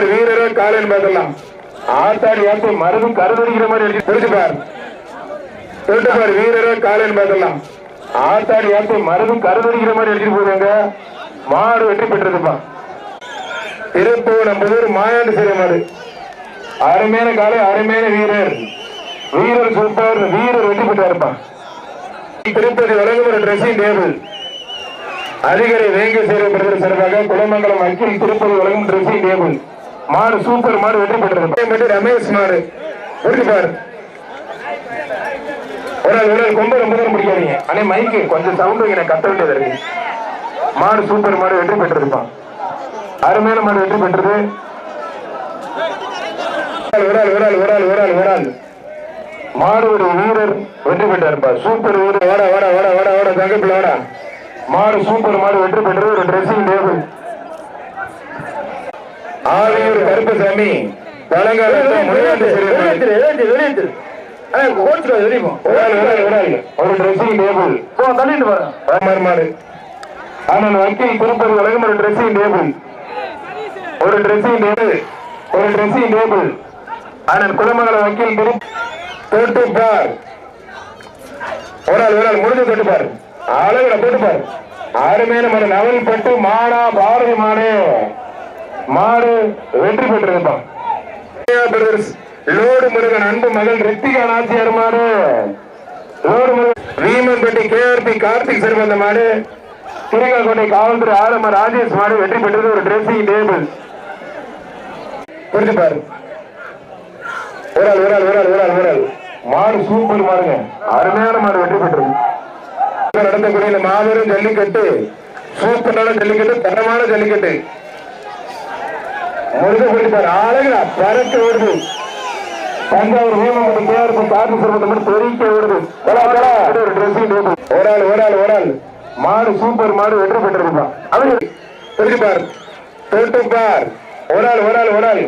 தொட்டுப்பார் வீரரோ காலையில் பார்க்கலாம் ஆத்தாடி ஆத்தி மருந்து கருதடிக்கிற மாதிரி அடிச்சு திருட்டுப்பார் தொட்டுப்பார் வீரரோ காலையில் பார்க்கலாம் ஆத்தாடி ஆத்தி மருதும் கருதடிக்கிற மாதிரி எழுதி போவாங்க மாடு வெற்றி பெற்றதுப்பா திருப்பூர் நம்பதூர் மாயாண்டு சிறை மாடு. அருமையான காலை அருமையான வீரர். வீரர் சூப்பர் வீரர் வெற்றி பெற்றாருப்பா. திருப்பதி ஒரு ட்ரெஸ்ஸிங் டேபிள் அதிகாரி வேங்க சேர பிரதர் சார்பாக குளமங்கலம் அக்கில் திருப்பதி வழங்கும் ட்ரெஸ்ஸிங் டேபிள் மாடு சூப்பர் மாடு வெற்றி பெற்றது. மட்டும் ரமேஷ் மாடு. வெற்றி பாரு. ஒரு ஆள் ஒரு ஆள் கொம்ப ரொம்ப நேரம் பிடிக்காதீங்க. அண்ணே மைக்கு கொஞ்சம் சவுண்ட் வைங்க கத்த வேண்டியது இருக்கு. மாடு சூப்பர் மாடு வெற்றி பெற்றதுப்பா அருமையான மாடு வெற்றி பெற்றது. ஒரு ஆள் ஒரு ஆள் ஒரு ஆள் ஒரு ஆள் ஒரு ஆள் மாடுடைய வீரர் வெற்றி பெற்றாருப்பா. சூப்பர் வீரர். வாடா வாடா வாடா வாடா வாடா தங்கப்பில் வாடா. மாடு சூப்பர் மாடு வெற்றி பெற்றது. ஒரு ட்ரெஸ்ஸிங் டேபிள் ஆவியூர் கருப்பசாமி பழங்கால முனையாட்டு சிறுவன். ஒரு ட்ரெஸ்ஸிங் டேபிள் ஒரு ட்ரெஸ்ஸிங் டேபிள் ஆனால் குலமங்கல வக்கீல் திரு தொட்டு பார் ஒரு ஆள் ஒரு ஆள் முடிஞ்சு தொட்டு பார் அழகுல போட்டு பார் அருமையான மாடு நவல் பட்டு மாடா பாரதி மாடு. மாடு வெற்றி பெற்றிருப்பா பிரதர்ஸ் லோடு முருகன் அன்பு மகள் ரித்திகா நாச்சியார் மாடு. Load Murugan Veemanpatti KRP Karthik sir வந்த மாடு. திருகாக்கோட்டை காவல்துறை ஆரம்ப ராஜேஷ் மாடு வெற்றி பெற்றது ஒரு டிரெஸ்ஸிங் டேபிள் புரிஞ்சு பாரு. விரால் விரால் விரால் விரால் விரால் மாடு சூப்பர் மாடுங்க. அருமையான மாடு வெற்றி பெற்றது. நடந்தக்கூடிய மாபெரும் ஜல்லிக்கட்டு சூப்பரான ஜல்லிக்கட்டு தரமான ஜல்லிக்கட்டு. முருக பிடிப்பார் அழகுடா. பறக்க ஓடுது. தஞ்சாவூர் வீமம்பட்டி கேஆர்பி கார்த்தி சிறுவத்தை மட்டும் தெரிவிக்க ஓடுது. கொலா, கொலா. ஒரு ட்ரெஸ்ஸிங் ஒரு ஆள் ஒரு ஆள் ஒரு ஆள். மாடு சூப்பர் மாடு வெற்றி பெற்றிருப்பான் அவரு தெரிஞ்சுப்பார் தொட்டுப்பார் ஒரு ஆள் ஒரு ஆள் ஒரு ஆள்.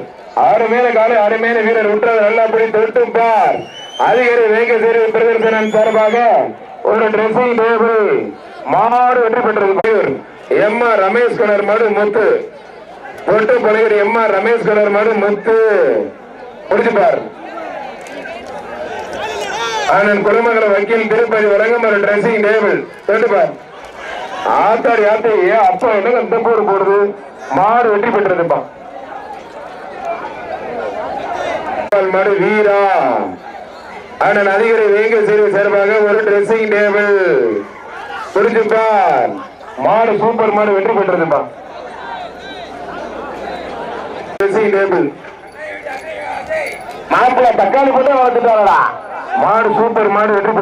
ஆறு மேல காலை ஆறு மேல வீரர். விட்டுறது நல்லா அப்படி தொட்டுப்பார் அதிகாரி வேக சேரி பிரதர்சனம் சார்பாக ஒரு ட்ரெஸ்ஸிங் டேபிள் மாடு வெற்றி பெற்றது எம் ஆர் ரமேஷ் கணர் மாடு முத்து. தொட்டு பழகிற எம் ஆர் ரமேஷ் கலர் மாடு முத்து. முடிச்சுப்பார் ஆனந்த் குடும்பங்கள வக்கீல் திருப்பதி வழங்கும் ஒரு ட்ரெஸ்ஸிங் டேபிள் தொட்டுப்பார் ஆத்தாடி ஆத்தாடி அப்பா என்னங்க இந்த போடு போடுது? மாடு வெற்றி பெற்றதுப்பா மாடு வீரா. ஆனால் அதிகாரி வேங்க சேவை சார்பாக ஒரு ட்ரெஸ்ஸிங் டேபிள் புரிஞ்சுப்பார் மாடு சூப்பர் மாடு வெற்றி பெற்றதுப்பா ட்ரெஸ்ஸிங் டேபிள். மாப்பிள்ள தக்காளி போட்டு வளர்த்துட்டாங்களா மாடு சூப்பர் மாடு வெற்றி